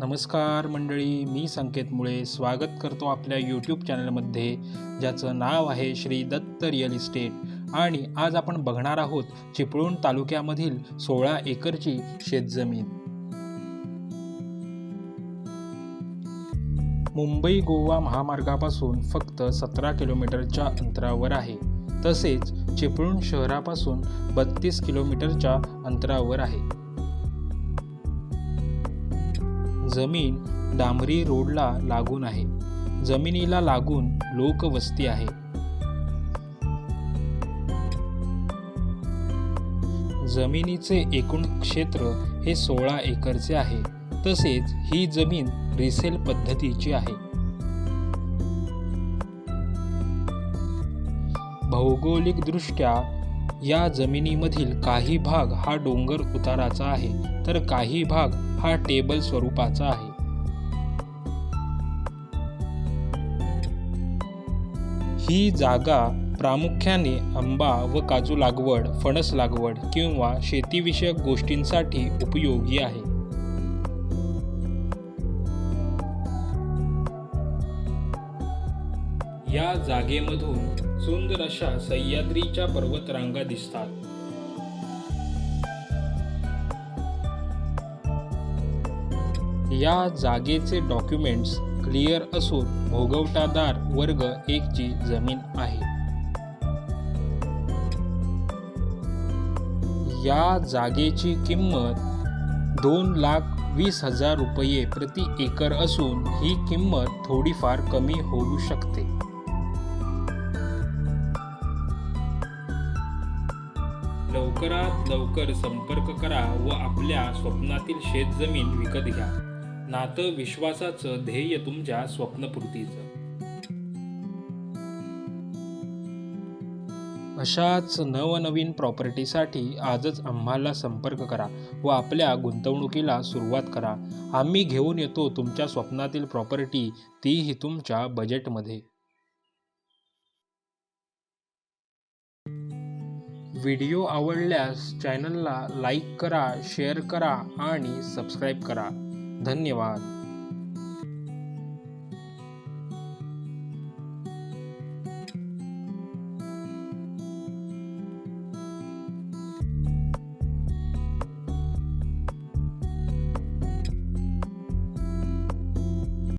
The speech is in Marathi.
नमस्कार मंडळी मी संकेत मुळे स्वागत करतो आपल्या यूट्यूब चॅनलमध्ये ज्याचं नाव आहे श्री दत्त रिअल इस्टेट आणि आज आपण बघणार आहोत चिपळूण तालुक्यामधील सोळा एकरची शेतजमीन. मुंबई गोवा महामार्गापासून फक्त सतरा किलोमीटरच्या अंतरावर आहे. तसेच चिपळूण शहरापासून बत्तीस किलोमीटरच्या अंतरावर आहे. जमीन डांबरी रोडला लागून आहे. जमिनीला लागून लोकवस्ती आहे. जमिनीचे एकूण क्षेत्र हे सोळा एकरचे आहे. तसेच ही जमीन रिसेल पद्धतीची आहे. भौगोलिकदृष्ट्या या जमिनीमधील काही भाग हा डोंगर उताराचा आहे तर काही भाग हा टेबल स्वरूपाचा आहे. ही जागा प्रामुख्याने आंबा व काजू लागवड फणस लागवड किंवा शेतीविषयक गोष्टींसाठी उपयोगी आहे. या जागेमधून सुंदर अशा सह्याद्रीच्या पर्वतरांगा दिसतात. या जागेचे डॉक्युमेंट्स क्लिअर असून भोगवटादार वर्ग एकची जमीन आहे. या जागेची किंमत दोन लाख वीस हजार रुपये प्रति एकर असून ही किंमत थोडीफार कमी होऊ शकते. लवकरात लवकर संपर्क करा व आपल्या स्वप्नातील शेतजमीन विकत घ्या. नातं विश्वासाचं ध्येय तुमच्या स्वप्नपूर्तीचं. अशाच नवनवीन प्रॉपर्टीसाठी आजच आम्हाला संपर्क करा व आपल्या गुंतवणुकीला सुरुवात करा. आम्ही घेऊन येतो तुमच्या स्वप्नातील प्रॉपर्टी तीही तुमच्या बजेटमध्ये व्हिडिओ आवडल्यास चॅनलला लाईक करा शेअर करा आणि सबस्क्राईब करा. धन्यवाद.